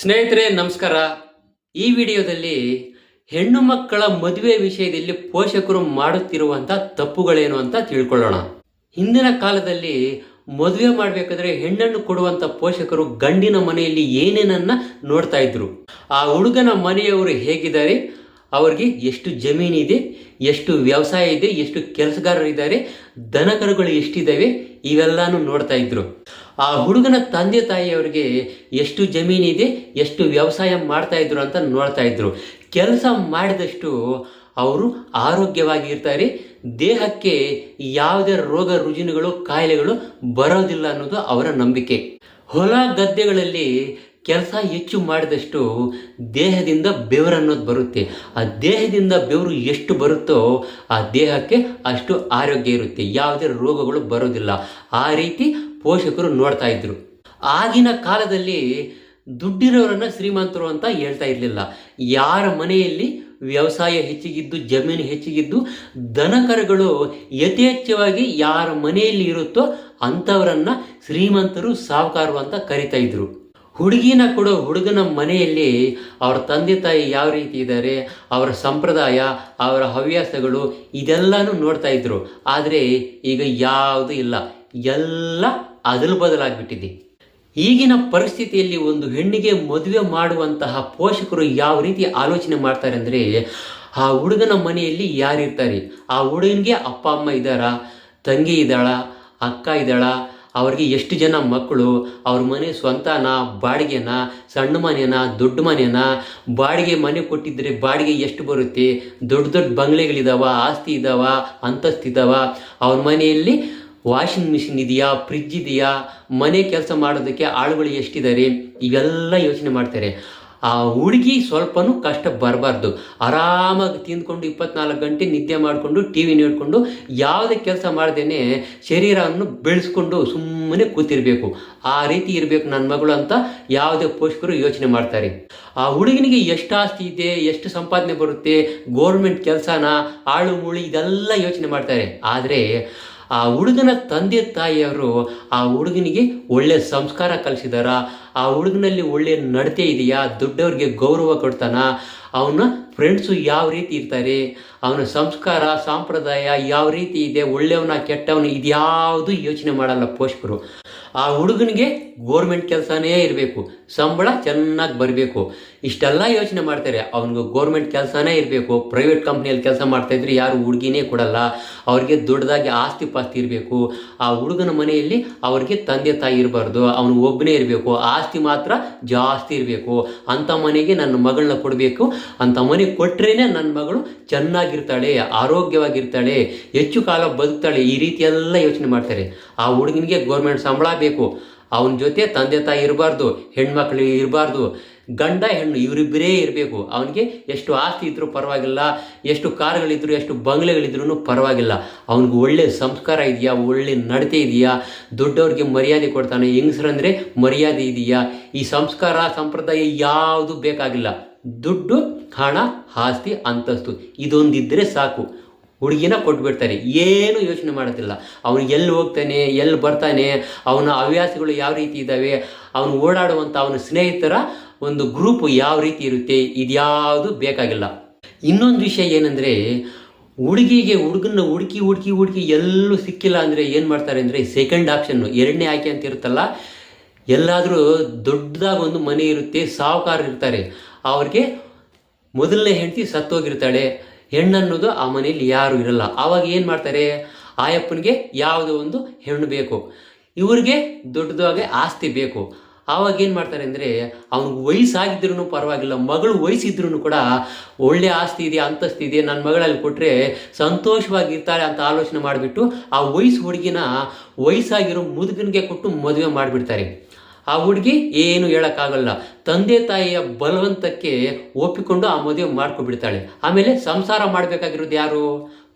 ಸ್ನೇಹಿತರೆ, ನಮಸ್ಕಾರ. ಈ ವಿಡಿಯೋದಲ್ಲಿ ಹೆಣ್ಣು ಮಕ್ಕಳ ಮದುವೆ ವಿಷಯದಲ್ಲಿ ಪೋಷಕರು ಮಾಡುತ್ತಿರುವಂಥ ತಪ್ಪುಗಳೇನು ಅಂತ ತಿಳ್ಕೊಳ್ಳೋಣ. ಹಿಂದಿನ ಕಾಲದಲ್ಲಿ ಮದುವೆ ಮಾಡಬೇಕಾದ್ರೆ ಹೆಣ್ಣನ್ನು ಕೊಡುವಂಥ ಪೋಷಕರು ಗಂಡಿನ ಮನೆಯಲ್ಲಿ ಏನೇನನ್ನ ನೋಡ್ತಾ ಇದ್ರು. ಆ ಹುಡುಗನ ಮನೆಯವರು ಹೇಗಿದ್ದಾರೆ? ಅವ್ರಿಗೆ ಎಷ್ಟು ಜಮೀನಿದೆ ಎಷ್ಟು ವ್ಯವಸಾಯ ಇದೆ, ಎಷ್ಟು ಕೆಲಸಗಾರರು ಇದ್ದಾರೆ ದನಕರುಗಳು ಎಷ್ಟಿದ್ದಾವೆ, ಇವೆಲ್ಲಾನು ನೋಡ್ತಾ ಇದ್ರು. ಆ ಹುಡುಗನ ತಂದೆ ತಾಯಿಯವರಿಗೆ ಎಷ್ಟು ಜಮೀನಿದೆ, ಎಷ್ಟು ವ್ಯವಸಾಯ ಮಾಡ್ತಾ ಇದ್ರು ಅಂತ ನೋಡ್ತಾ ಇದ್ರು. ಕೆಲಸ ಮಾಡಿದಷ್ಟು ಅವರು ಆರೋಗ್ಯವಾಗಿ ಇರ್ತಾರೆ. ದೇಹಕ್ಕೆ ಯಾವುದೇ ರೋಗ ರುಜಿನಗಳು, ಕಾಯಿಲೆಗಳು ಬರೋದಿಲ್ಲ ಅನ್ನೋದು ಅವರ ನಂಬಿಕೆ. ಹೊಲ ಗದ್ದೆಗಳಲ್ಲಿ ಕೆಲಸ ಹೆಚ್ಚು ಮಾಡಿದಷ್ಟು ದೇಹದಿಂದ ಬೆವರು ಅನ್ನೋದು ಬರುತ್ತೆ. ಆ ದೇಹದಿಂದ ಬೆವರು ಎಷ್ಟು ಬರುತ್ತೋ ಆ ದೇಹಕ್ಕೆ ಅಷ್ಟು ಆರೋಗ್ಯ ಇರುತ್ತೆ. ಯಾವುದೇ ರೋಗಗಳು ಬರೋದಿಲ್ಲ. ಆ ರೀತಿ ಪೋಷಕರು ನೋಡ್ತಾ ಇದ್ರು. ಆಗಿನ ಕಾಲದಲ್ಲಿ ದುಡ್ಡಿರೋರನ್ನ ಶ್ರೀಮಂತರು ಅಂತ ಹೇಳ್ತಾ ಇರಲಿಲ್ಲ. ಯಾರ ಮನೆಯಲ್ಲಿ ವ್ಯವಸಾಯ ಹೆಚ್ಚಿಗಿದ್ದು, ಜಮೀನು ಹೆಚ್ಚಿಗಿದ್ದು ದನಕರಗಳು ಯಥೇಚ್ಛವಾಗಿ ಯಾರ ಮನೆಯಲ್ಲಿ ಇರುತ್ತೋ ಅಂಥವರನ್ನ ಶ್ರೀಮಂತರು ಸಾಹುಕಾರರು ಅಂತ ಕರಿತಾ ಇದ್ರು. ಹುಡುಗಿನ ಕೊಡೋ ಹುಡುಗನ ಮನೆಯಲ್ಲಿ ಅವರ ತಂದೆ ತಾಯಿ ಯಾವ ರೀತಿ ಇದ್ದಾರೆ, ಅವರ ಸಂಪ್ರದಾಯ, ಅವರ ಹವ್ಯಾಸಗಳು ಇದೆಲ್ಲನೂ ನೋಡ್ತಾ ಇದ್ರು. ಆದರೆ ಈಗ ಯಾವುದೂ ಇಲ್ಲ. ಎಲ್ಲ ಅದಲು ಬದಲಾಗಿಬಿಟ್ಟಿದೆ. ಈಗಿನ ಪರಿಸ್ಥಿತಿಯಲ್ಲಿ ಒಂದು ಹೆಣ್ಣಿಗೆ ಮದುವೆ ಮಾಡುವಂತಹ ಪೋಷಕರು ಯಾವ ರೀತಿ ಆಲೋಚನೆ ಮಾಡ್ತಾರೆ ಅಂದರೆ, ಆ ಹುಡುಗನ ಮನೆಯಲ್ಲಿ ಯಾರಿರ್ತಾರೆ? ಆ ಹುಡುಗನಿಗೆ ಅಪ್ಪ, ಅಮ್ಮ ಇದ್ದಾರಾ? ತಂಗಿ ಇದ್ದಾಳ? ಅಕ್ಕ ಇದ್ದಾಳ? ಅವ್ರಿಗೆ ಎಷ್ಟು ಜನ ಮಕ್ಕಳು? ಅವ್ರ ಮನೆ ಸ್ವಂತನ, ಬಾಡಿಗೆನ, ಸಣ್ಣ ಮನೆನ ದೊಡ್ಡ ಮನೆನ ಬಾಡಿಗೆ ಮನೆ ಕೊಟ್ಟಿದ್ದರೆ ಬಾಡಿಗೆ ಎಷ್ಟು ಬರುತ್ತೆ? ದೊಡ್ಡ ದೊಡ್ಡ ಬಂಗ್ಲೆಗಳಿದಾವ, ಆಸ್ತಿ ಇದ್ದಾವ ಅಂತಸ್ತಿದ್ದಾವ ಅವ್ರ ಮನೆಯಲ್ಲಿ ವಾಷಿಂಗ್ ಮಿಷಿನ್ ಇದೆಯಾ ಫ್ರಿಜ್ ಇದೆಯಾ, ಮನೆ ಕೆಲಸ ಮಾಡೋದಕ್ಕೆ ಆಳುಗಳು ಎಷ್ಟಿದ್ದಾರೆ ಇವೆಲ್ಲ ಯೋಚನೆ ಮಾಡ್ತಾರೆ. ಆ ಹುಡುಗಿ ಸ್ವಲ್ಪನೂ ಕಷ್ಟ ಬರಬಾರ್ದು. ಆರಾಮಾಗಿ ತಿಂದ್ಕೊಂಡು ಇಪ್ಪತ್ನಾಲ್ಕು ಗಂಟೆ ನಿದ್ದೆ ಮಾಡಿಕೊಂಡು, ಟಿ ವಿ ನೋಡಿಕೊಂಡು, ಯಾವುದೇ ಕೆಲಸ ಮಾಡ್ದೇ ಶರೀರವನ್ನು ಬೆಳೆಸ್ಕೊಂಡು ಸುಮ್ಮನೆ ಕೂತಿರಬೇಕು. ಆ ರೀತಿ ಇರಬೇಕು ನನ್ನ ಮಗಳು ಅಂತ ಯಾವುದೇ ಪೋಷಕರು ಯೋಚನೆ ಮಾಡ್ತಾರೆ. ಆ ಹುಡುಗನಿಗೆ ಎಷ್ಟು ಆಸ್ತಿ ಇದೆ, ಎಷ್ಟು ಸಂಪಾದನೆ ಬರುತ್ತೆ, ಗೋರ್ಮೆಂಟ್ ಕೆಲಸನ, ಆಳು ಮುಳಿ ಇದೆಲ್ಲ ಯೋಚನೆ ಮಾಡ್ತಾರೆ. ಆದರೆ ಆ ಹುಡುಗನ ತಂದೆ ತಾಯಿಯವರು ಆ ಹುಡುಗನಿಗೆ ಒಳ್ಳೆ ಸಂಸ್ಕಾರ ಕಲಿಸಿದಾರ. ಆ ಹುಡುಗನಲ್ಲಿ ಒಳ್ಳೆ ನಡತೆ ಇದೆಯಾ? ದೊಡ್ಡವ್ರಿಗೆ ಗೌರವ ಕೊಡ್ತಾನ? ಅವನ ಫ್ರೆಂಡ್ಸು ಯಾವ ರೀತಿ ಇರ್ತಾರೆ? ಅವನ ಸಂಸ್ಕಾರ, ಸಂಪ್ರದಾಯ ಯಾವ ರೀತಿ ಇದೆ? ಒಳ್ಳೆಯವನ, ಕೆಟ್ಟವನ ಇದ್ಯಾವುದು ಯೋಚನೆ ಮಾಡಲ್ಲ ಪೋಷಕರು. ಆ ಹುಡುಗನಿಗೆ ಗೋರ್ಮೆಂಟ್ ಕೆಲಸನೇ ಇರಬೇಕು. ಸಂಬಳ ಚೆನ್ನಾಗಿ ಬರಬೇಕು. ಇಷ್ಟೆಲ್ಲ ಯೋಚನೆ ಮಾಡ್ತಾರೆ. ಅವನಿಗೆ ಗೌರ್ಮೆಂಟ್ ಕೆಲಸನೇ ಇರಬೇಕು. ಪ್ರೈವೇಟ್ ಕಂಪ್ನಿಯಲ್ಲಿ ಕೆಲಸ ಮಾಡ್ತಾಯಿದ್ರೆ ಯಾರು ಹುಡುಗಿನೇ ಕೊಡಲ್ಲ. ಅವ್ರಿಗೆ ದೊಡ್ಡದಾಗಿ ಆಸ್ತಿ ಪಾಸ್ತಿ ಇರಬೇಕು. ಆ ಹುಡುಗನ ಮನೆಯಲ್ಲಿ ಅವ್ರಿಗೆ ತಂದೆ ತಾಯಿ ಇರಬಾರ್ದು. ಅವನು ಒಬ್ಬನೇ ಇರಬೇಕು. ಆಸ್ತಿ ಮಾತ್ರ ಜಾಸ್ತಿ ಇರಬೇಕು. ಅಂಥ ಮನೆಗೆ ನನ್ನ ಮಗಳನ್ನ ಕೊಡಬೇಕು. ಅಂಥ ಮನೆ ಕೊಟ್ರೇನೆ ನನ್ನ ಮಗಳು ಚೆನ್ನಾಗಿರ್ತಾಳೆ, ಆರೋಗ್ಯವಾಗಿರ್ತಾಳೆ, ಹೆಚ್ಚು ಕಾಲ ಬದುಕ್ತಾಳೆ. ಈ ರೀತಿ ಎಲ್ಲ ಯೋಚನೆ ಮಾಡ್ತಾರೆ. ಆ ಹುಡುಗನಿಗೆ ಗೌರ್ಮೆಂಟ್ ಸಂಬಳ ಬೇಕು. ಅವನ ಜೊತೆ ತಂದೆ ತಾಯಿ ಇರಬಾರ್ದು, ಹೆಣ್ಮಕ್ಳು ಇರಬಾರ್ದು. ಗಂಡ ಹೆಣ್ಣು ಇವರಿಬ್ಬರೇ ಇರಬೇಕು. ಅವನಿಗೆ ಎಷ್ಟು ಆಸ್ತಿ ಇದ್ದರೂ ಪರವಾಗಿಲ್ಲ, ಎಷ್ಟು ಕಾರ್ಗಳಿದ್ರು, ಎಷ್ಟು ಬಂಗ್ಲೆಗಳಿದ್ರೂ ಪರವಾಗಿಲ್ಲ. ಅವನಿಗೆ ಒಳ್ಳೆ ಸಂಸ್ಕಾರ ಇದೆಯಾ? ಒಳ್ಳೆ ನಡತೆ ಇದೆಯಾ? ದೊಡ್ಡವ್ರಿಗೆ ಮರ್ಯಾದೆ ಕೊಡ್ತಾನೆ. ಹೆಂಗಸ್ರಂದರೆ ಮರ್ಯಾದೆ ಇದೆಯಾ? ಈ ಸಂಸ್ಕಾರ, ಸಂಪ್ರದಾಯ ಯಾವುದು ಬೇಕಾಗಿಲ್ಲ. ದುಡ್ಡು, ಹಣ, ಆಸ್ತಿ, ಅಂತಸ್ತು ಇದೊಂದಿದ್ದರೆ ಸಾಕು. ಹುಡುಗಿನ ಕೊಟ್ಬಿಡ್ತಾರೆ. ಏನು ಯೋಚನೆ ಮಾಡೋದಿಲ್ಲ ಅವನು ಎಲ್ಲಿ ಹೋಗ್ತಾನೆ, ಎಲ್ಲಿ ಬರ್ತಾನೆ, ಅವನ ಹವ್ಯಾಸಗಳು ಯಾವ ರೀತಿ ಇದ್ದಾವೆ, ಅವನು ಓಡಾಡುವಂಥ ಅವನ ಸ್ನೇಹಿತರ ಒಂದು ಗ್ರೂಪ್ ಯಾವ ರೀತಿ ಇರುತ್ತೆ, ಇದ್ಯಾವುದು ಬೇಕಾಗಿಲ್ಲ. ಇನ್ನೊಂದು ವಿಷಯ ಏನಂದರೆ, ಹುಡುಗಿಗೆ ಹುಡುಗನ ಹುಡುಕಿ ಹುಡುಕಿ ಹುಡುಕಿ ಎಲ್ಲೂ ಸಿಕ್ಕಿಲ್ಲ ಅಂದರೆ ಏನು ಮಾಡ್ತಾರೆ ಅಂದರೆ ಸೆಕೆಂಡ್ ಆಪ್ಷನ್ನು ಎರಡನೇ ಆಯ್ಕೆ ಅಂತ ಇರುತ್ತಲ್ಲ, ಎಲ್ಲಾದರೂ ದೊಡ್ಡದಾಗಿ ಒಂದು ಮನೆ ಇರುತ್ತೆ, ಸಾಹುಕಾರ ಇರ್ತಾರೆ. ಅವ್ರಿಗೆ ಮೊದಲನೇ ಹೆಂಡತಿ ಸತ್ತೋಗಿರ್ತಾಳೆ. ಹೆಣ್ಣನ್ನೋದು ಆ ಮನೆಯಲ್ಲಿ ಯಾರು ಇರಲ್ಲ. ಆವಾಗ ಏನು ಮಾಡ್ತಾರೆ, ಆಯಪ್ಪನಿಗೆ ಯಾವುದೋ ಒಂದು ಹೆಣ್ಣು ಬೇಕು. ಇವ್ರಿಗೆ ದೊಡ್ಡದಾಗೆ ಆಸ್ತಿ ಬೇಕು. ಆವಾಗ ಏನು ಮಾಡ್ತಾರೆ ಅಂದರೆ, ಅವ್ನಿಗೆ ವಯಸ್ಸಾಗಿದ್ರೂ ಪರವಾಗಿಲ್ಲ, ಮಗಳು ವಯಸ್ಸಿದ್ರೂ ಕೂಡ ಒಳ್ಳೆ ಆಸ್ತಿ ಇದೆ, ಅಂತಸ್ತಿ ಇದೆ ನನ್ನ ಮಗಳಲ್ಲಿ ಕೊಟ್ಟರೆ ಸಂತೋಷವಾಗಿರ್ತಾಳೆ ಅಂತ ಆಲೋಚನೆ ಮಾಡಿಬಿಟ್ಟು ಆ ವಯಸ್ಸು ಹುಡುಗಿನ ವಯಸ್ಸಾಗಿರೋ ಮುದುಗನಿಗೆ ಕೊಟ್ಟು ಮದುವೆ ಮಾಡಿಬಿಡ್ತಾರೆ. ಆ ಹುಡುಗಿ ಏನು ಹೇಳೋಕ್ಕಾಗಲ್ಲ. ತಂದೆ ತಾಯಿಯ ಬಲವಂತಕ್ಕೆ ಒಪ್ಪಿಕೊಂಡು ಆ ಮದುವೆ ಮಾಡ್ಕೊಬಿಡ್ತಾಳೆ. ಆಮೇಲೆ ಸಂಸಾರ ಮಾಡಬೇಕಾಗಿರೋದು ಯಾರು?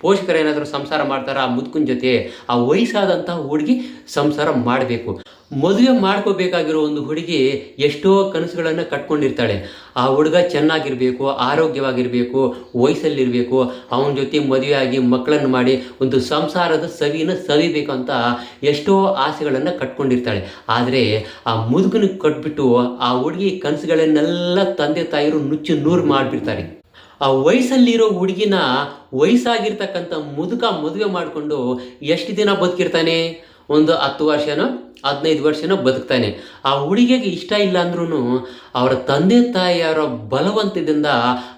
ಪೋಷಕರು ಏನಾದರೂ ಸಂಸಾರ ಮಾಡ್ತಾರ ಆ ಮುದುಕನ ಜೊತೆ ಆ ವಯಸ್ಸಾದಂತಹ ಹುಡುಗಿ ಸಂಸಾರ ಮಾಡಬೇಕು. ಮದುವೆ ಮಾಡ್ಕೋಬೇಕಾಗಿರೋ ಒಂದು ಹುಡುಗಿ ಎಷ್ಟೋ ಕನಸುಗಳನ್ನು ಕಟ್ಕೊಂಡಿರ್ತಾಳೆ. ಆ ಹುಡುಗ ಚೆನ್ನಾಗಿರ್ಬೇಕು, ಆರೋಗ್ಯವಾಗಿರಬೇಕು, ವಯಸ್ಸಲ್ಲಿರಬೇಕು, ಅವನ ಜೊತೆ ಮದುವೆಯಾಗಿ ಮಕ್ಕಳನ್ನು ಮಾಡಿ ಒಂದು ಸಂಸಾರದ ಸವಿನ ಸವಿಬೇಕು ಅಂತ ಎಷ್ಟೋ ಆಸೆಗಳನ್ನು ಕಟ್ಕೊಂಡಿರ್ತಾಳೆ. ಆದರೆ ಆ ಮುದುಕನ ಕಟ್ಬಿಟ್ಟು ಆ ಹುಡುಗಿ ಕನಸುಗಳನ್ನೆಲ್ಲ ತಂದೆ ತಾಯಿರು ನುಚ್ಚು ನೂರು ಮಾಡಿಬಿಡ್ತಾರೆ. ಆ ವಯಸ್ಸಲ್ಲಿರೋ ಹುಡುಗಿನ ವಯಸ್ಸಾಗಿರ್ತಕ್ಕಂಥ ಮುದುಕ ಮದುವೆ ಮಾಡಿಕೊಂಡು ಎಷ್ಟು ದಿನ ಬದುಕಿರ್ತಾನೆ? ಒಂದು ಹತ್ತು ವರ್ಷನೋ, ಹದಿನೈದು ವರ್ಷನೋ ಬದುಕ್ತಾನೆ. ಆ ಹುಡುಗಿಗೆ ಇಷ್ಟ ಇಲ್ಲ ಅಂದ್ರೂ ಅವರ ತಂದೆ ತಾಯಿಯವರ ಬಲವಂತದಿಂದ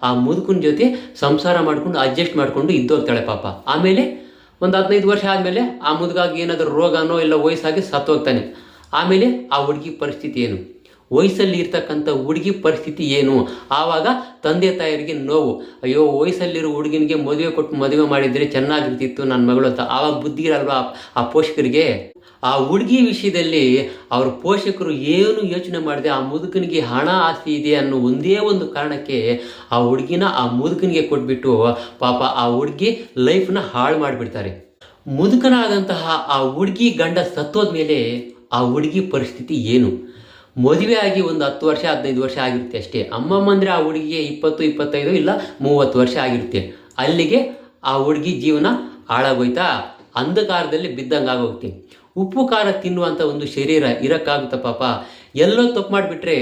ಆ ಮುದುಕನ ಜೊತೆ ಸಂಸಾರ ಮಾಡ್ಕೊಂಡು ಅಡ್ಜಸ್ಟ್ ಮಾಡಿಕೊಂಡು ಇದ್ದೋಗ್ತಾಳೆ ಪಾಪ. ಆಮೇಲೆ ಒಂದು ಹದಿನೈದು ವರ್ಷ ಆದಮೇಲೆ ಆ ಮುದುಗಾಗಿ ಏನಾದರೂ ರೋಗನೋ ಇಲ್ಲ ವಯಸ್ಸಾಗಿ ಸತ್ತೋಗ್ತಾನೆ. ಆಮೇಲೆ ಆ ಹುಡುಗಿ ಪರಿಸ್ಥಿತಿ ಏನು? ವಯಸ್ಸಲ್ಲಿ ಇರ್ತಕ್ಕಂಥ ಹುಡುಗಿ ಪರಿಸ್ಥಿತಿ ಏನು? ಆವಾಗ ತಂದೆ ತಾಯಿಯರಿಗೆ ನೋವು. ಅಯ್ಯೋ, ವಯಸ್ಸಲ್ಲಿರೋ ಹುಡುಗಿನಿಗೆ ಮದುವೆ ಕೊಟ್ಟು ಮದುವೆ ಮಾಡಿದರೆ ಚೆನ್ನಾಗಿರ್ತಿತ್ತು ನನ್ನ ಮಗಳು ಅಂತ. ಆವಾಗ ಬುದ್ಧಿ ಇರಲ್ವಾ ಆ ಪೋಷಕರಿಗೆ? ಆ ಹುಡುಗಿ ವಿಷಯದಲ್ಲಿ ಅವರ ಪೋಷಕರು ಏನು ಯೋಚನೆ ಮಾಡಿದೆ? ಆ ಮುದುಕನಿಗೆ ಹಣ ಆಸ್ತಿ ಇದೆ ಅನ್ನೋ ಒಂದೇ ಒಂದು ಕಾರಣಕ್ಕೆ ಆ ಹುಡುಗಿನ ಆ ಮುದುಕನಿಗೆ ಕೊಟ್ಬಿಟ್ಟು ಪಾಪ ಆ ಹುಡುಗಿ ಲೈಫ್ನ ಹಾಳು ಮಾಡಿಬಿಡ್ತಾರೆ. ಮುದುಕನಾದಂತಹ ಆ ಹುಡುಗಿ ಗಂಡ ಸತ್ತೋದ್ಮೇಲೆ ಆ ಹುಡುಗಿ ಪರಿಸ್ಥಿತಿ ಏನು? ಮದುವೆ ಆಗಿ ಒಂದು ಹತ್ತು ವರ್ಷ, ಹದಿನೈದು ವರ್ಷ ಆಗಿರುತ್ತೆ ಅಷ್ಟೇ. ಅಮ್ಮಮ್ಮ ಅಂದರೆ ಆ ಹುಡುಗಿಗೆ ಇಪ್ಪತ್ತು, ಇಪ್ಪತ್ತೈದು ಇಲ್ಲ ಮೂವತ್ತು ವರ್ಷ ಆಗಿರುತ್ತೆ. ಅಲ್ಲಿಗೆ ಆ ಹುಡುಗಿ ಜೀವನ ಹಾಳಾಗೋಯ್ತಾ? ಅಂಧಕಾರದಲ್ಲಿ ಬಿದ್ದಂಗೆ ಆಗೋಗ್ತೀನಿ ಉಪ್ಪು, ಖಾರ ತಿನ್ನುವಂಥ ಒಂದು ಶರೀರ ಇರೋಕ್ಕಾಗುತ್ತಾ ಪಾಪ? ಎಲ್ಲೋ ತಪ್ಪು ಮಾಡಿಬಿಟ್ರೆ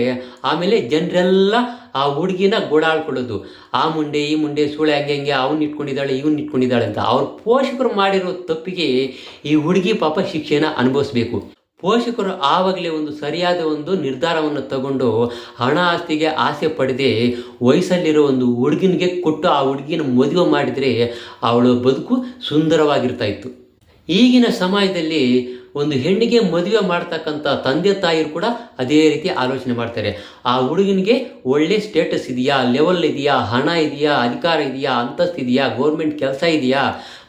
ಆಮೇಲೆ ಜನರೆಲ್ಲ ಆ ಹುಡುಗಿನ ಗೋಡಾಡ್ಕೊಳ್ಳೋದು. ಆ ಮುಂಡೆ, ಈ ಮುಂಡೆ ಸುಳೆ ಹಂಗೆ ಹಂಗೆ, ಅವ್ನು ಇಟ್ಕೊಂಡಿದ್ದಾಳೆ, ಇವ್ನು ಇಟ್ಕೊಂಡಿದ್ದಾಳೆ ಅಂತ. ಅವ್ರ ಪೋಷಕರು ಮಾಡಿರೋ ತಪ್ಪಿಗೆ ಈ ಹುಡುಗಿ ಪಾಪ ಶಿಕ್ಷೆನ ಅನುಭವಿಸ್ಬೇಕು. ಪೋಷಕರು ಆವಾಗಲೇ ಒಂದು ಸರಿಯಾದ ಒಂದು ನಿರ್ಧಾರವನ್ನು ತಗೊಂಡು ಹಣ ಆಸ್ತಿಗೆ ಆಸೆ ಪಡೆದೇ ವಯಸ್ಸಲ್ಲಿರೋ ಒಂದು ಹುಡುಗಿನಿಗೆ ಕೊಟ್ಟು ಆ ಹುಡುಗಿನ ಮದುವೆ ಮಾಡಿದರೆ ಅವಳ ಬದುಕು ಸುಂದರವಾಗಿರ್ತಾ ಇತ್ತು. ಈಗಿನ ಸಮಯದಲ್ಲಿ ಒಂದು ಹೆಣ್ಣಿಗೆ ಮದುವೆ ಮಾಡ್ತಕ್ಕಂಥ ತಂದೆ ತಾಯಿಯರು ಕೂಡ ಅದೇ ರೀತಿ ಆಲೋಚನೆ ಮಾಡ್ತಾರೆ. ಆ ಹುಡುಗನಿಗೆ ಒಳ್ಳೆ ಸ್ಟೇಟಸ್ ಇದೆಯಾ? ಲೆವೆಲ್ ಇದೆಯಾ? ಹಣ ಇದೆಯಾ? ಅಧಿಕಾರ ಇದೆಯಾ? ಅಂತಸ್ತು ಇದೆಯಾ? ಗೌರ್ಮೆಂಟ್ ಕೆಲಸ ಇದೆಯಾ?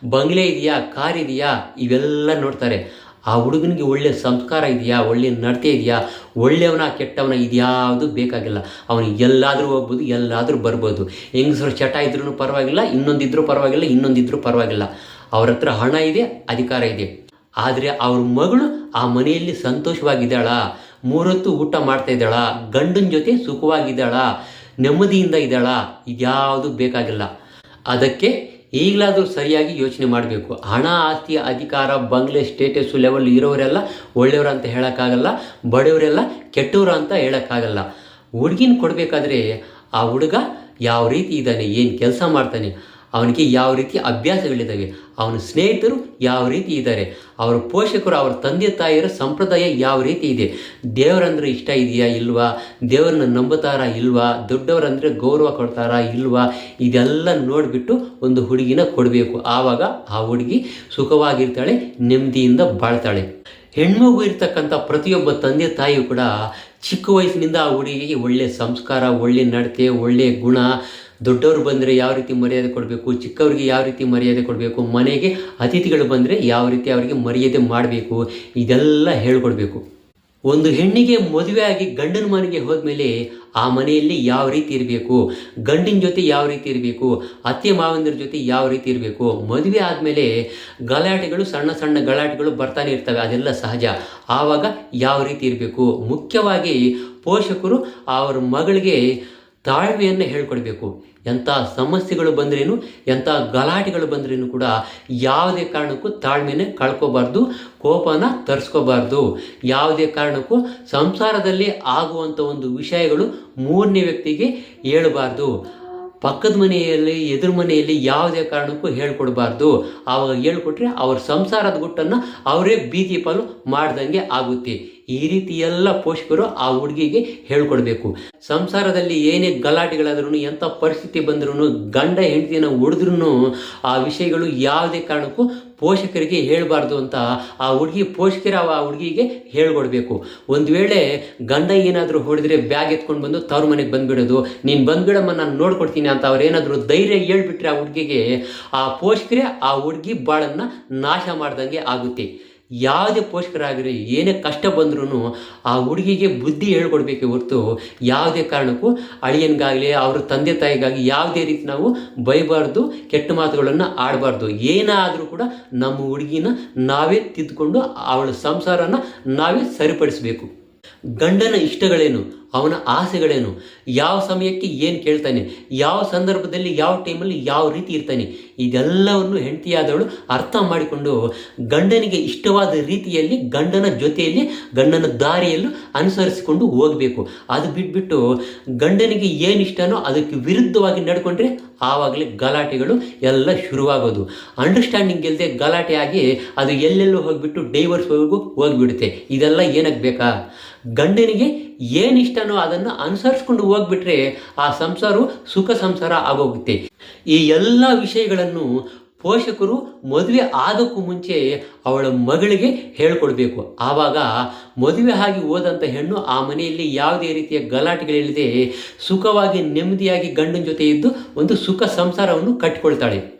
ಬಂಗ್ಲೆ ಇದೆಯಾ? ಕಾರ್ ಇದೆಯಾ? ಇವೆಲ್ಲ ನೋಡ್ತಾರೆ. ಆ ಹುಡುಗನಿಗೆ ಒಳ್ಳೆಯ ಸಂಸ್ಕಾರ ಇದೆಯಾ? ಒಳ್ಳೆಯ ನಡತೆ ಇದೆಯಾ? ಒಳ್ಳೆಯವನ ಕೆಟ್ಟವನ ಇದ್ಯಾವುದು ಬೇಕಾಗಿಲ್ಲ. ಅವನು ಎಲ್ಲಾದರೂ ಹೋಗ್ಬೋದು, ಎಲ್ಲಾದರೂ ಬರ್ಬೋದು. ಹೆಂಗಸರು ಚಟ ಇದ್ರೂ ಪರವಾಗಿಲ್ಲ, ಇನ್ನೊಂದಿದ್ರೂ ಪರವಾಗಿಲ್ಲ ಇನ್ನೊಂದಿದ್ರೂ ಪರವಾಗಿಲ್ಲ. ಅವ್ರ ಹತ್ರ ಹಣ ಇದೆ, ಅಧಿಕಾರ ಇದೆ. ಆದರೆ ಅವ್ರ ಮಗಳು ಆ ಮನೆಯಲ್ಲಿ ಸಂತೋಷವಾಗಿದ್ದಾಳ. ಮೂರೊತ್ತು ಊಟ ಮಾಡ್ತಾ ಇದ್ದಾಳ. ಗಂಡನ ಜೊತೆ ಸುಖವಾಗಿದ್ದಾಳ. ನೆಮ್ಮದಿಯಿಂದ ಇದ್ದಾಳ. ಇದ್ಯಾವುದು ಬೇಕಾಗಿಲ್ಲ. ಅದಕ್ಕೆ ಈಗಲಾದರೂ ಸರಿಯಾಗಿ ಯೋಚನೆ ಮಾಡಬೇಕು. ಹಣ, ಆಸ್ತಿ, ಅಧಿಕಾರ, ಬಂಗ್ಲೆ ಸ್ಟೇಟಸ್ಸು ಲೆವೆಲ್ ಇರೋರೆಲ್ಲ ಒಳ್ಳೆಯವರು ಅಂತ ಹೇಳೋಕ್ಕಾಗಲ್ಲ, ಬಡವರೆಲ್ಲ ಕೆಟ್ಟವರು ಅಂತ ಹೇಳೋಕ್ಕಾಗಲ್ಲ. ಹುಡುಗಿನ ಕೊಡಬೇಕಾದ್ರೆ ಆ ಹುಡುಗ ಯಾವ ರೀತಿ ಇದ್ದಾನೆ, ಏನು ಕೆಲಸ ಮಾಡ್ತಾನೆ ಅವನಿಗೆ ಯಾವ ರೀತಿ ಅಭ್ಯಾಸಗಳಿದ್ದಾವೆ, ಅವನ ಸ್ನೇಹಿತರು ಯಾವ ರೀತಿ ಇದ್ದಾರೆ, ಅವರ ಪೋಷಕರು, ಅವರ ತಂದೆ ತಾಯಿಯರ ಸಂಪ್ರದಾಯ ಯಾವ ರೀತಿ ಇದೆ, ದೇವರಂದ್ರೆ ಇಷ್ಟ ಇದೆಯಾ ಇಲ್ವಾ, ದೇವರನ್ನ ನಂಬುತ್ತಾರಾ ಇಲ್ವಾ, ದೊಡ್ಡವರಂದರೆ ಗೌರವ ಕೊಡ್ತಾರಾ ಇಲ್ವಾ, ಇದೆಲ್ಲ ನೋಡಿಬಿಟ್ಟು ಒಂದು ಹುಡುಗಿನ ಕೊಡಬೇಕು. ಆವಾಗ ಆ ಹುಡುಗಿ ಸುಖವಾಗಿರ್ತಾಳೆ, ನೆಮ್ಮದಿಯಿಂದ ಬಾಳ್ತಾಳೆ. ಹೆಣ್ಮಗು ಇರ್ತಕ್ಕಂಥ ಪ್ರತಿಯೊಬ್ಬ ತಂದೆ ತಾಯಿಯು ಕೂಡ ಚಿಕ್ಕ ವಯಸ್ಸಿನಿಂದ ಆ ಹುಡುಗಿಗೆ ಒಳ್ಳೆಯ ಸಂಸ್ಕಾರ ಒಳ್ಳೆಯ ನಡತೆ ಒಳ್ಳೆಯ ಗುಣ ದೊಡ್ಡವರು ಬಂದರೆ ಯಾವ ರೀತಿ ಮರ್ಯಾದೆ ಕೊಡಬೇಕು, ಚಿಕ್ಕವರಿಗೆ ಯಾವ ರೀತಿ ಮರ್ಯಾದೆ ಕೊಡಬೇಕು, ಮನೆಗೆ ಅತಿಥಿಗಳು ಬಂದರೆ ಯಾವ ರೀತಿ ಅವರಿಗೆ ಮರ್ಯಾದೆ ಮಾಡಬೇಕು, ಇದೆಲ್ಲ ಹೇಳ್ಕೊಡ್ಬೇಕು. ಒಂದು ಹೆಣ್ಣಿಗೆ ಮದುವೆ ಆಗಿ ಗಂಡನ ಮನೆಗೆ ಹೋದ್ಮೇಲೆ ಆ ಮನೆಯಲ್ಲಿ ಯಾವ ರೀತಿ ಇರಬೇಕು, ಗಂಡಿನ ಜೊತೆ ಯಾವ ರೀತಿ ಇರಬೇಕು, ಅತ್ತೆ ಮಾವಂದಿರ ಜೊತೆ ಯಾವ ರೀತಿ ಇರಬೇಕು, ಮದುವೆ ಆದಮೇಲೆ ಗಲಾಟೆಗಳು, ಸಣ್ಣ ಸಣ್ಣ ಗಲಾಟೆಗಳು ಬರ್ತಾನೆ ಇರ್ತವೆ, ಅದೆಲ್ಲ ಸಹಜ. ಆವಾಗ ಯಾವ ರೀತಿ ಇರಬೇಕು, ಮುಖ್ಯವಾಗಿ ಪೋಷಕರು ಅವರ ಮಗಳಿಗೆ ತಾಳ್ಮೆಯನ್ನು ಹೇಳ್ಕೊಡ್ಬೇಕು. ಎಂಥ ಸಮಸ್ಯೆಗಳು ಬಂದ್ರೇನು, ಎಂಥ ಗಲಾಟೆಗಳು ಬಂದ್ರೇನು ಕೂಡ ಯಾವುದೇ ಕಾರಣಕ್ಕೂ ತಾಳ್ಮೆನೇ ಕಳ್ಕೋಬಾರ್ದು, ಕೋಪನ ತರಿಸ್ಕೋಬಾರ್ದು. ಯಾವುದೇ ಕಾರಣಕ್ಕೂ ಸಂಸಾರದಲ್ಲಿ ಆಗುವಂಥ ಒಂದು ವಿಷಯಗಳು ಮೂರನೇ ವ್ಯಕ್ತಿಗೆ ಹೇಳಬಾರ್ದು. ಪಕ್ಕದ ಮನೆಯಲ್ಲಿ, ಎದುರು ಮನೆಯಲ್ಲಿ ಯಾವುದೇ ಕಾರಣಕ್ಕೂ ಹೇಳ್ಕೊಡ್ಬಾರ್ದು. ಆವಾಗ ಹೇಳ್ಕೊಟ್ರೆ ಅವ್ರ ಸಂಸಾರದ ಗುಟ್ಟನ್ನು ಅವರೇ ಬೀದಿ ಪಾಲು ಮಾಡ್ದಂಗೆ ಆಗುತ್ತೆ. ಈ ರೀತಿ ಎಲ್ಲ ಪೋಷಕರು ಆ ಹುಡುಗಿಗೆ ಹೇಳ್ಕೊಡ್ಬೇಕು. ಸಂಸಾರದಲ್ಲಿ ಏನೇ ಗಲಾಟೆಗಳಾದ್ರೂ ಎಂಥ ಪರಿಸ್ಥಿತಿ ಬಂದ್ರೂ ಗಂಡ ಹೆಂಡತಿಯನ್ನು ಹೊಡೆದ್ರೂ ಆ ವಿಷಯಗಳು ಯಾವುದೇ ಕಾರಣಕ್ಕೂ ಪೋಷಕರಿಗೆ ಹೇಳಬಾರ್ದು ಅಂತ ಆ ಹುಡುಗಿ ಪೋಷಕರ ಆ ಹುಡುಗಿಗೆ ಹೇಳ್ಕೊಡ್ಬೇಕು. ಒಂದು ವೇಳೆ ಗಂಡ ಏನಾದರೂ ಹೊಡೆದ್ರೆ ಬ್ಯಾಗ್ ಎತ್ಕೊಂಡು ಬಂದು ತವ್ರ ಮನೆಗೆ ಬಂದ್ಬಿಡೋದು, ನೀನು ಬಂದ್ಬಿಡಮ್ಮ, ನಾನು ನೋಡ್ಕೊಡ್ತೀನಿ ಅಂತ ಅವ್ರೇನಾದರೂ ಧೈರ್ಯ ಹೇಳ್ಬಿಟ್ರೆ ಆ ಹುಡುಗಿಗೆ, ಆ ಪೋಷಕರೇ ಆ ಹುಡುಗಿ ಬಾಳನ್ನು ನಾಶ ಮಾಡ್ದಂಗೆ ಆಗುತ್ತೆ. ಯಾವುದೇ ಪೋಷಕರಾಗಿರಿ ಏನೇ ಕಷ್ಟ ಬಂದ್ರೂ ಆ ಹುಡುಗಿಗೆ ಬುದ್ಧಿ ಹೇಳ್ಕೊಡ್ಬೇಕೆ ಹೊರತು ಯಾವುದೇ ಕಾರಣಕ್ಕೂ ಅಳಿಯನ್ಗಾಗಲಿ, ಅವ್ರ ತಂದೆ ತಾಯಿಗಾಗಿ ಯಾವುದೇ ರೀತಿ ನಾವು ಬೈಬಾರ್ದು, ಕೆಟ್ಟ ಮಾತುಗಳನ್ನು ಆಡಬಾರ್ದು. ಏನಾದರೂ ಕೂಡ ನಮ್ಮ ಹುಡುಗಿನ ನಾವೇ ತಿದ್ದುಕೊಂಡು ಅವಳ ಸಂಸಾರನ ನಾವೇ ಸರಿಪಡಿಸಬೇಕು. ಗಂಡನ ಇಷ್ಟಗಳೇನು? ಅವನ ಆಸೆಗಳೇನು? ಯಾವ ಸಮಯಕ್ಕೆ ಏನು ಕೇಳ್ತಾನೆ? ಯಾವ ಸಂದರ್ಭದಲ್ಲಿ, ಯಾವ ಟೈಮಲ್ಲಿ ಯಾವ ರೀತಿ ಇರ್ತಾನೆ? ಇದೆಲ್ಲವನ್ನು ಹೆಂಡತಿಯಾದವಳು ಅರ್ಥ ಮಾಡಿಕೊಂಡು ಗಂಡನಿಗೆ ಇಷ್ಟವಾದ ರೀತಿಯಲ್ಲಿ ಗಂಡನ ಜೊತೆಯಲ್ಲಿ, ಗಂಡನ ದಾರಿಯಲ್ಲೂ ಅನುಸರಿಸಿಕೊಂಡು ಹೋಗಬೇಕು. ಅದು ಬಿಟ್ಬಿಟ್ಟು ಗಂಡನಿಗೆ ಏನು ಇಷ್ಟನೋ ಅದಕ್ಕೆ ವಿರುದ್ಧವಾಗಿ ನಡ್ಕೊಂಡ್ರೆ ಆವಾಗಲೇ ಗಲಾಟೆಗಳು ಎಲ್ಲ ಶುರುವಾಗೋದು. ಅಂಡರ್ಸ್ಟ್ಯಾಂಡಿಂಗ್ ಇಲ್ಲದೆ ಗಲಾಟೆ ಆಗಿ ಅದು ಎಲ್ಲೆಲ್ಲೋ ಹೋಗಿಬಿಟ್ಟು ಡೈವರ್ಸ್ವರೆಗೂ ಹೋಗಿಬಿಡುತ್ತೆ. ಇದೆಲ್ಲ ಏನಕ್ಕೆ ಬೇಕಾ ಗಂಡನಿಗೆ ಏನಿಷ್ಟನೋ ಅದನ್ನು ಅನುಸರಿಸ್ಕೊಂಡು ಹೋಗ್ಬಿಟ್ರೆ ಆ ಸಂಸಾರವು ಸುಖ ಸಂಸಾರ ಆಗೋಗುತ್ತೆ. ಈ ಎಲ್ಲ ವಿಷಯಗಳನ್ನು ಪೋಷಕರು ಮದುವೆ ಆದಕ್ಕೂ ಮುಂಚೆ ಅವಳ ಮಗಳಿಗೆ ಹೇಳ್ಕೊಡ್ಬೇಕು. ಆವಾಗ ಮದುವೆ ಆಗಿ ಹೋದಂಥ ಹೆಣ್ಣು ಆ ಮನೆಯಲ್ಲಿ ಯಾವುದೇ ರೀತಿಯ ಗಲಾಟೆಗಳಿಲ್ಲದೆ ಸುಖವಾಗಿ ನೆಮ್ಮದಿಯಾಗಿ ಗಂಡನ ಜೊತೆ ಇದ್ದು ಒಂದು ಸುಖ ಸಂಸಾರವನ್ನು ಕಟ್ಟಿಕೊಳ್ತಾಳೆ.